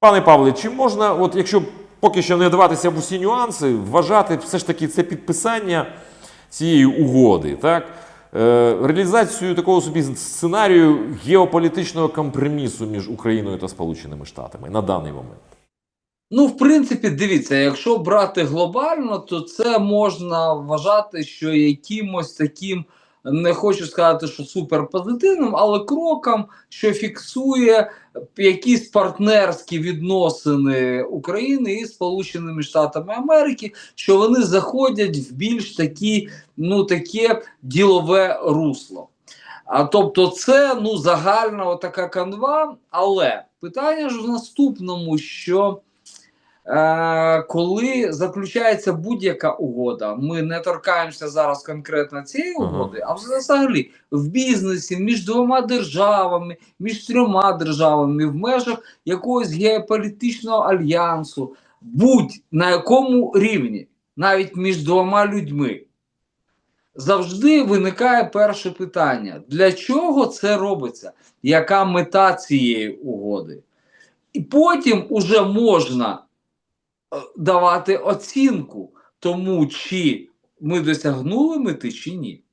Пане Павле, чи можна, от якщо поки що не вдаватися в усі нюанси, вважати все ж таки це підписання цієї угоди, так? Е, реалізацію такого собі сценарію геополітичного компромісу між Україною та Сполученими Штатами на даний момент? Ну, в принципі, дивіться, якщо брати глобально, то це можна вважати, що якимось таким, не хочу сказати, що суперпозитивним, але кроком, що фіксує якісь партнерські відносини України і Сполученими Штатами Америки, що вони заходять в більш такі, ну таке ділове русло. А тобто, це ну загальна така канва, але питання ж в наступному, що коли заключається будь-яка угода, ми не торкаємося зараз конкретно цієї угоди, а взагалі в бізнесі між двома державами, між трьома державами, в межах якогось геополітичного альянсу, будь на якому рівні, навіть між двома людьми. Завжди виникає перше питання: для чого це робиться? Яка мета цієї угоди? І потім уже можна е, давати оцінку тому, чи ми досягнули мети, чи ні.